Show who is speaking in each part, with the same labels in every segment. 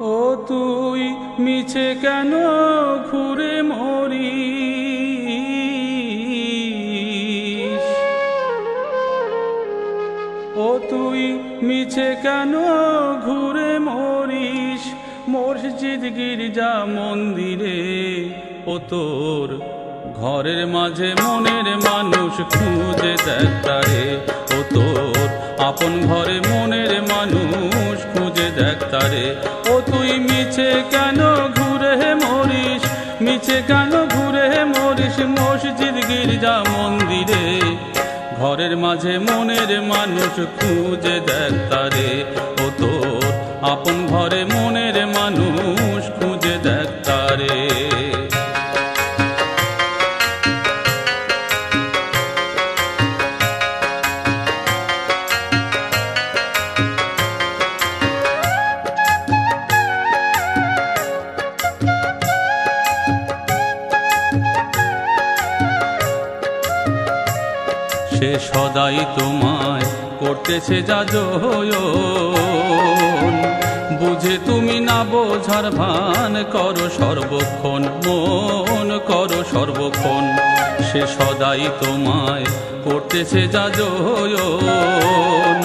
Speaker 1: ও তুই মিছে কেন ঘুরে মরি ও তুই মিছে কেন ঘুরে মরিস? মসজিদ, গির্জা, মন্দিরে ও তোর ঘরের মাঝে মনের মানুষ খুঁজে দেখ তারে। ও তোর আপন ঘরে মনের মানুষ খুঁজে দেখ তারে। ও তুই মিছে কেন ঘুরে মরিস? মিছে কেন ঘুরে মরিস? মসজিদ, গির্জা, মন্দিরে। ঘরের মাঝে মনের মানুষ খুঁজে দেখ তারে। ও তোর আপন ঘরে মনের মানুষ খুঁজে সে সদাই তোমায় করতেছে যাজয়ন বুঝে তুমি না বোঝার ভান, করো সর্বক্ষণ মন, করো সর্বক্ষণ। সে সদাই তোমায় করতেছে যাজয়ন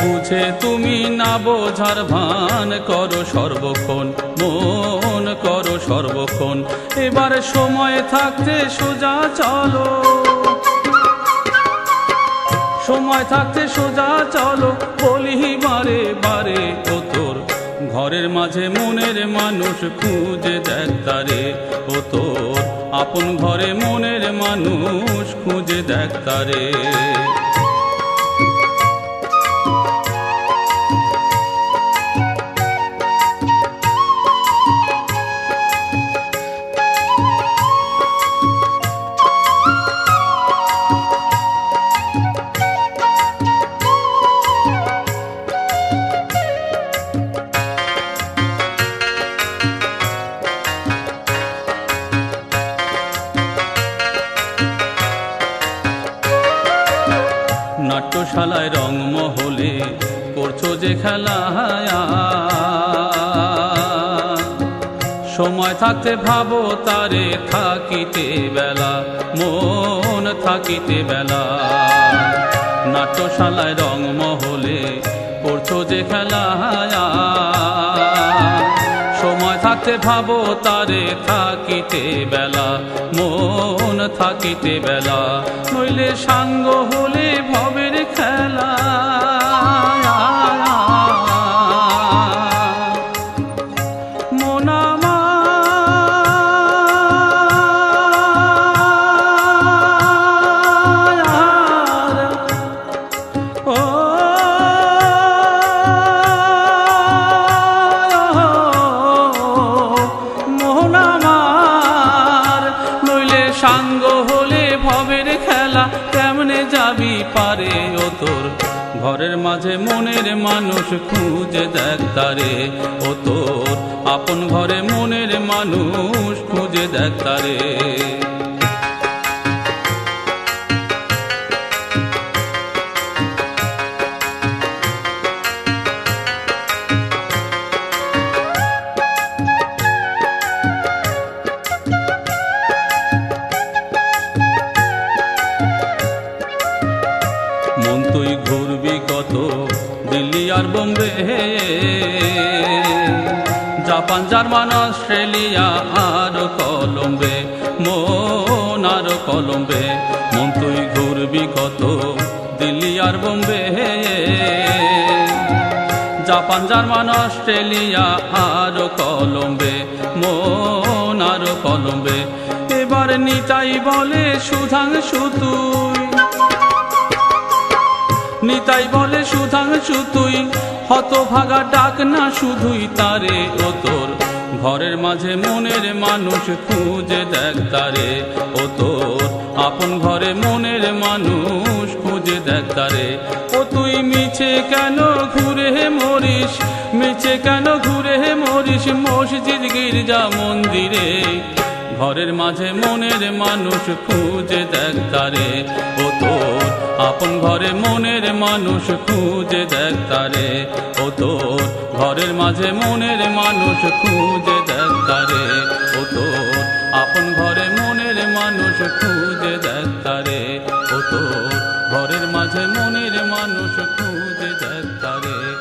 Speaker 1: বুঝে তুমি না বোঝার ভান, করো সর্বক্ষণ মন, করো সর্বক্ষণ। এবার সময় থাকতে সোজা চলো। সময় থাকতে সোজা, চলো বলি বারে বারে ও তোর। ঘরের মাঝে মনের মানুষ খুঁজে দেখ তারে। ও তোর, আপন ঘরে মনের মানুষ খুঁজে দেখ তারে। নাট্যশালায় রংমহলে করছ যে খেলা সময় থাকতে ভাবো তারে থাকিতে বেলা, মন থাকিতে বেলা। নাট্যশালায় রংমহলে করছ যে খেলা সময় থাকতে ভাবো তারে থাকিতে বেলা, মন থাকিতে বেলা। নইলে সাঙ্গ হলে ভবের সাঙ্গ হলে ভবের খেলা কেমনে যাবি পারে ও তোর? ঘরের মাঝে মনের মানুষ খুঁজে দেখ তারে ও তোর। আপন ঘরে মনের মানুষ খুঁজে দেখ তারে। ঘুরবি কত দিল্লি আর বোম্বে? জাপান, জার্মান, অস্ট্রেলিয়া আর কলম্বে, মন আর কলম্বে, মন তুই ঘুরবি কত দিল্লি আর বোম্বে? জাপান, জার্মান, অস্ট্রেলিয়া আর কলম্বে, মন আর কলম্বে, এবার নিতাই বলে সুধাংশু তুই। নিতাই বলে সুধাংশু তুই। হতভাগা ডাক না শুধুই তারে ও তোর। ঘরের মাঝে মনের মানুষ খুঁজে দেখ তারে ও তোর। আপন ঘরে মনের মানুষ খুঁজে দেখ তারে। ও তুই মিছে কেন ঘুরে মরিস? মিছে কেন ঘুরে মরিস? মসজিদ, গির্জা, মন্দিরে। ঘরের মাঝে মনের মানুষ খুঁজে দেখ তারে। ও তোর, আপন ঘরে মনের মানুষ খুঁজে দেখ তারে। ও তোর, ঘরের মাঝে মনের মানুষ খুঁজে দেখ তারে। ও তোর, আপন ঘরে মনের মানুষ খুঁজে দেখ তারে। ও তোর, ঘরের মাঝে মনের মানুষ খুঁজে দেখ তারে।